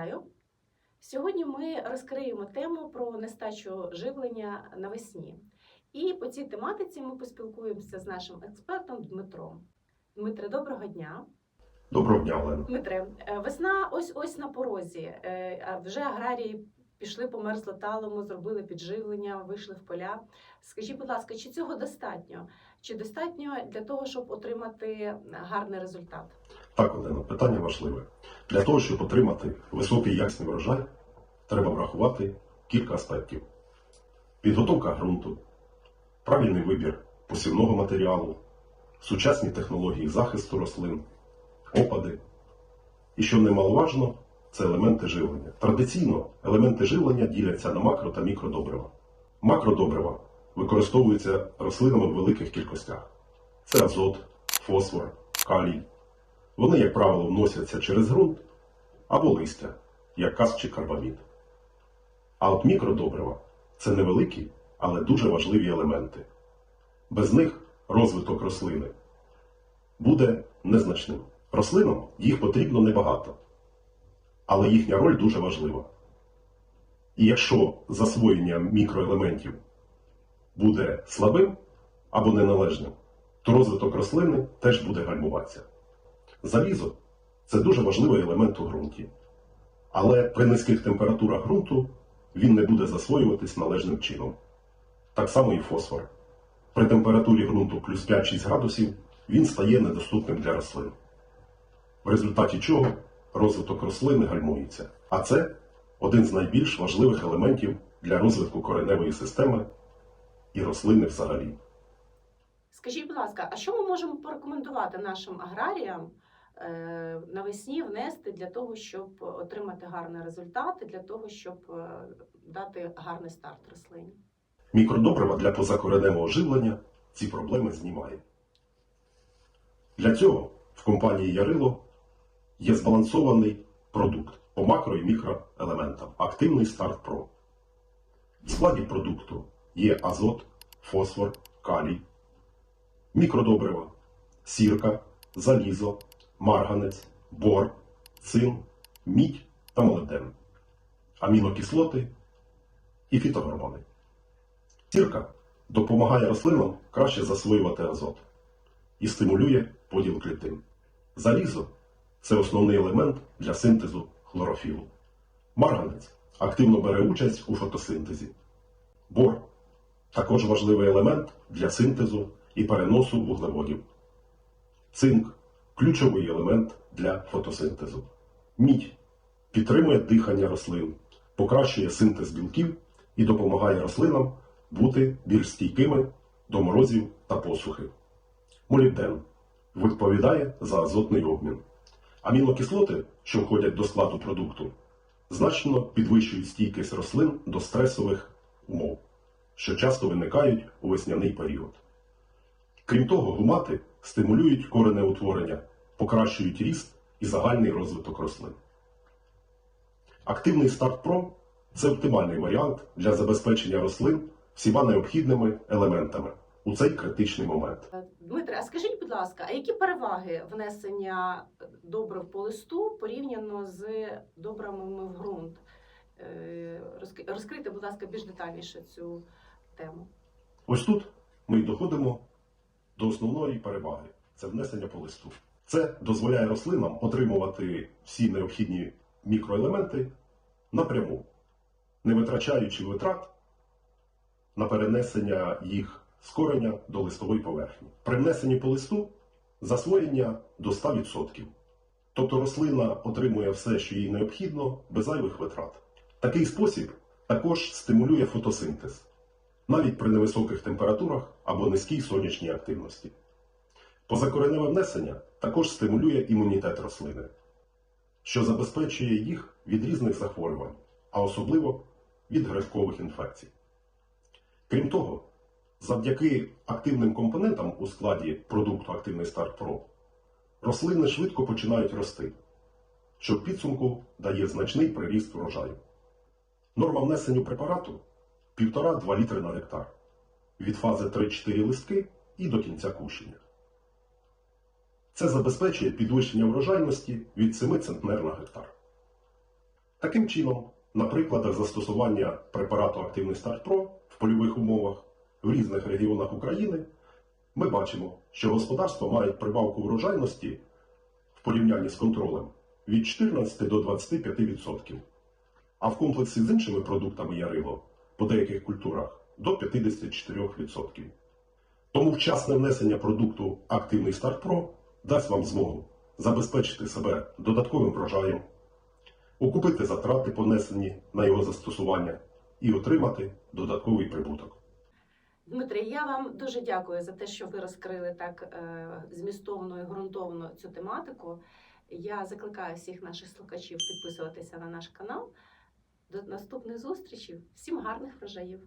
Вітаю! Сьогодні ми розкриємо тему про нестачу живлення навесні. І по цій тематиці ми поспілкуємося з нашим експертом Дмитром. Дмитре, доброго дня. Доброго дня, Олена. Дмитре, е, весна ось ось на порозі. Е, Вже аграрії пішли по мерзлоталому, зробили підживлення, вийшли в поля. Скажіть, будь ласка, чи цього достатньо? Чи достатньо для того, щоб отримати гарний результат? Так, Олена, питання важливе. Для того, щоб отримати високий якісний врожай, треба врахувати кілька аспектів: підготовка ґрунту, правильний вибір посівного матеріалу, сучасні технології захисту рослин, опади. І що немаловажно, це елементи живлення. Традиційно елементи живлення діляться на макро та мікродобрива. Макродобрива використовуються рослинами в великих кількостях. Це азот, фосфор, калій. Вони, як правило, вносяться через ґрунт або листя, як каз чи карбамід. А от мікродобрива це невеликі, але дуже важливі елементи. Без них розвиток рослини буде незначним. Рослинам їх потрібно небагато, але їхня роль дуже важлива. І якщо засвоєння мікроелементів буде слабим або неналежним, то розвиток рослини теж буде гальмуватися. Залізо це дуже важливий елемент у ґрунті. Але при низьких температурах ґрунту він не буде засвоюватись належним чином. Так само і фосфор. При температурі ґрунту плюс 5-6 градусів він стає недоступним для рослин. В результаті чого розвиток рослини гальмується. А це один з найбільш важливих елементів для розвитку кореневої системи і рослини взагалі. Скажіть, будь ласка, а що ми можемо порекомендувати нашим аграріям е, навесні внести для того, щоб отримати гарний результат, для того, щоб е, дати гарний старт рослині? Мікродобрива для позакореневого живлення ці проблеми знімає. Для цього в компанії Ярило є збалансований продукт по макро і мікроелементам Активний старт Про. В складі продукту є азот, фосфор, калій, мікродобрива, сірка, залізо, марганець, бор, цин, мідь та молибден, амінокислоти і фітогормони. Сірка допомагає рослинам краще засвоювати азот і стимулює поділ клітин. Залізо це основний елемент для синтезу хлорофілу. Марганець активно бере участь у фотосинтезі. Бор також важливий елемент для синтезу і переносу вуглеводів. Цинк ключовий елемент для фотосинтезу. Мідь підтримує дихання рослин, покращує синтез білків і допомагає рослинам бути більш стійкими до морозів та посухи. Молібден відповідає за азотний обмін. Амінокислоти, що входять до складу продукту, значно підвищують стійкість рослин до стресових умов, що часто виникають у весняний період. Крім того, гумати стимулюють коренеутворення, покращують ріст і загальний розвиток рослин. Активний старт Про це оптимальний варіант для забезпечення рослин всіма необхідними елементами у цей критичний момент. Е, Дмитре, а скажіть, будь ласка, а які переваги внесення добрив по листу порівняно з добривами в ґрунт? Е, Розкрийте, будь ласка, більш детальніше цю тему. Ось тут ми й доходимо до основної переваги це внесення по листу. Це дозволяє рослинам отримувати всі необхідні мікроелементи напряму, не витрачаючи витрат на перенесення їх з кореня до листової поверхні. При внесенні по листу засвоєння до 100%. Тобто рослина отримує все, що їй необхідно, без зайвих витрат. Такий спосіб також стимулює фотосинтез навіть при невисоких температурах або низькій сонячній активності. Позакореневе внесення також стимулює імунітет рослини, що забезпечує їх від різних захворювань, а особливо від грибкових інфекцій. Крім того, завдяки активним компонентам у складі продукту Активний старт Про рослини швидко починають рости, що в підсумку дає значний приріст врожаю. Норма внесення препарату 1,5-2 літри на гектар від фази 3-4 листки і до кінця кущення. Це забезпечує підвищення врожайності від 7 центнер на гектар. Таким чином, на прикладах застосування препарату Активний старт Про в польових умовах в різних регіонах України ми бачимо, що господарства мають прибавку врожайності в порівнянні з контролем від 14 до 25%, а в комплексі з іншими продуктами Ярило по деяких культурах до 54%. Тому вчасне внесення продукту Активний старт Про дасть вам змогу забезпечити себе додатковим врожаєм, окупити затрати, понесені на його застосування, і отримати додатковий прибуток. Дмитре, я вам дуже дякую за те, що ви розкрили так е, змістовно і ґрунтовно цю тематику. Я закликаю всіх наших слухачів підписуватися на наш канал. До наступних зустрічей. Всім гарних врожаїв!